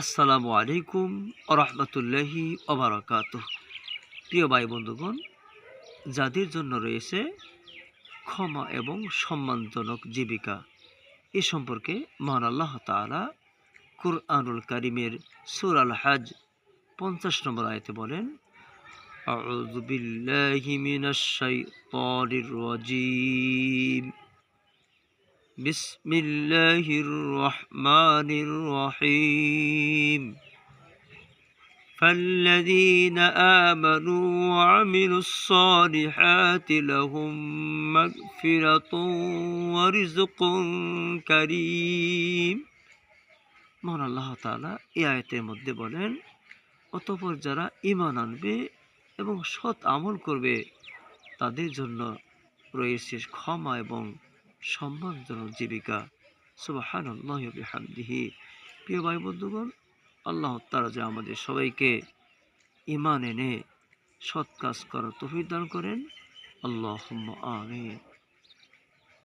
আসসালামু আলাইকুম রহমতুল্লাহি ওবরাকাত প্রিয় ভাই বন্ধুগণ যাদের জন্য রয়েছে ক্ষমা এবং সম্মানজনক জীবিকা এ সম্পর্কে মহান আল্লাহ তাআলা কুরআনুল কারিমের সুর আল হাজ পঞ্চাশ নম্বর আয়তে বলেন أعوذ بالله من الشيطان الرجيم بسم الله الرحمن الرحيم فالذين آمنوا وعملوا الصالحات لهم مغفرة ورزق كريم মহান আল্লাহ তাআলা এই আয়াতের মধ্যে বলেন অতঃপর যারা ঈমান আনবে এবং সৎ আমল করবে তাদের জন্য রয়েছে ক্ষমা এবং সম্মানজনক জীবিকা। সুবাহান আল্লাহ বিহামদিহি। প্রিয় ভাই বন্ধুগণ, আল্লাহ তারা যে আমাদের সবাইকে ইমান এনে সৎ কাজ করার তফিদান করেন। আল্লাহ আমিন।